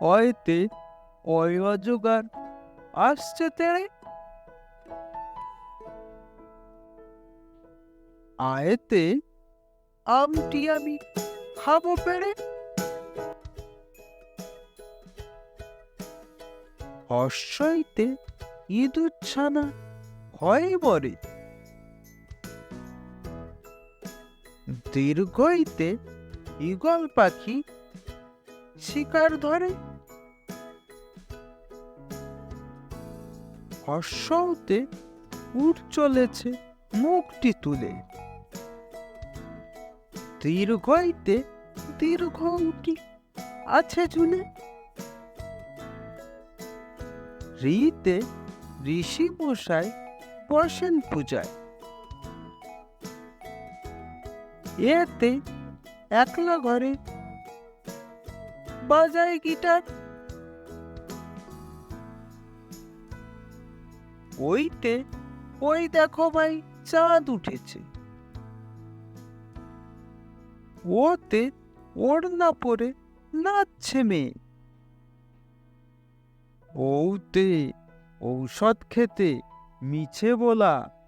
অয়তে অয় অজগার আসছে তেড়ে। আয়েতে আমটি আমি খাব পেড়ে। হর্ষইতে ইঁদুর ছানা হয় মরে। দীর্ঘইতে ঈগল পাখি শিকার ধরে। হর্ষতে উঠ চলেছে মুখটি তুলে। দীর্ঘইতে দীর্ঘ উটি আছে ঝুলে। রিতে ঋষি মশাই বসেন পূজায়। এতে একলা ঘরে বাজায় গিটার ওইতে, ওই দেখো ভাই, চাঁদ উঠেছে। ওতে ওড়না পরে নাচছে মেয়ে। ওতে ঔষধ খেতে মিছে বলা